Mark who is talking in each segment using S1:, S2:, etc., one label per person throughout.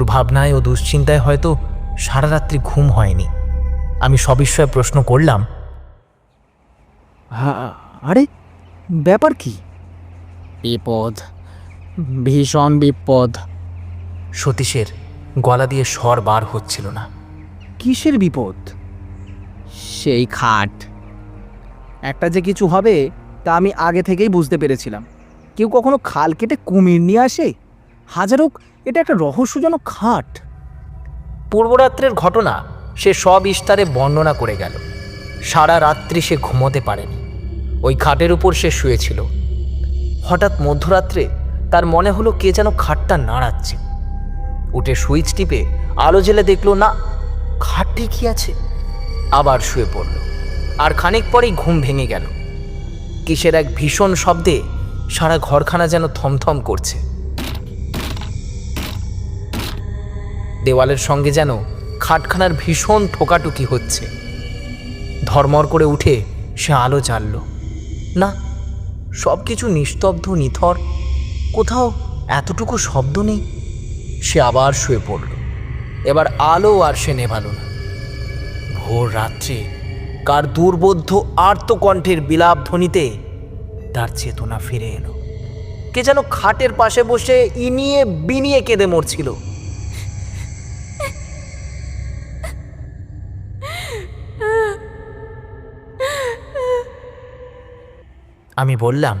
S1: দুর্ভাবনায় ও দুশ্চিন্তায় হয়তো সারা রাত্রি ঘুম হয়নি। আমি সবিস্ময়ে প্রশ্ন করলাম
S2: হা- আরে ব্যাপার কি?
S3: বিপদ ভীষণ বিপদ।
S1: সতীশের গলা দিয়ে স্বর বার হচ্ছিল না।
S2: কিসের বিপদ?
S3: সেই খাট।
S2: একটা যে কিছু হবে তা আমি আগে থেকেই বুঝতে পেরেছিলাম। কেউ কখনো খাল কেটে কুমির নিয়ে আসে? হাজার হোক এটা একটা রহস্যজনক খাট।
S1: পূর্বরাত্রের ঘটনা সে সব ইস্তারে বর্ণনা করে গেল। সারা রাত্রি সে ঘুমোতে পারেনি। ওই খাটের উপর সে শুয়েছিল। হঠাৎ মধ্যরাত্রে তার মনে হলো কে যেন খাটটা নাড়াচ্ছে। উঠে সুইচ টিপে আলো জেলে দেখল, না খাট ঠিকই আছে? আবার শুয়ে পড়ল। আর খানিক পরেই ঘুম ভেঙে গেল। কিসের এক ভীষণ শব্দে সারা ঘরখানা যেন থমথম করছে। দেওয়ালের সঙ্গে যেন খাটখানার ভীষণ ঠোকাটুকি হচ্ছে। ধর্মর করে উঠে সে আলো জ্বালল। না সব কিছু নিস্তব্ধ, নিথর। কোথাও এতটুকু শব্দ নেই? সে আবার শুয়ে পড়ল। এবার আলো আর সে নেভাল না। ভোর রাত্রে কার দুর্বোধ্য আর্তকণ্ঠের বিলাপ ধ্বনিতে তার চেতনা ফিরে এলো। কে যেন খাটের পাশে বসে ইনিয়ে বিনিয়ে কেঁদে মরছিল। আমি বললাম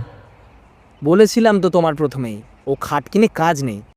S2: বলেছিলাম তো তোমার প্রথমেই ও খাট কিনে কাজ নেই।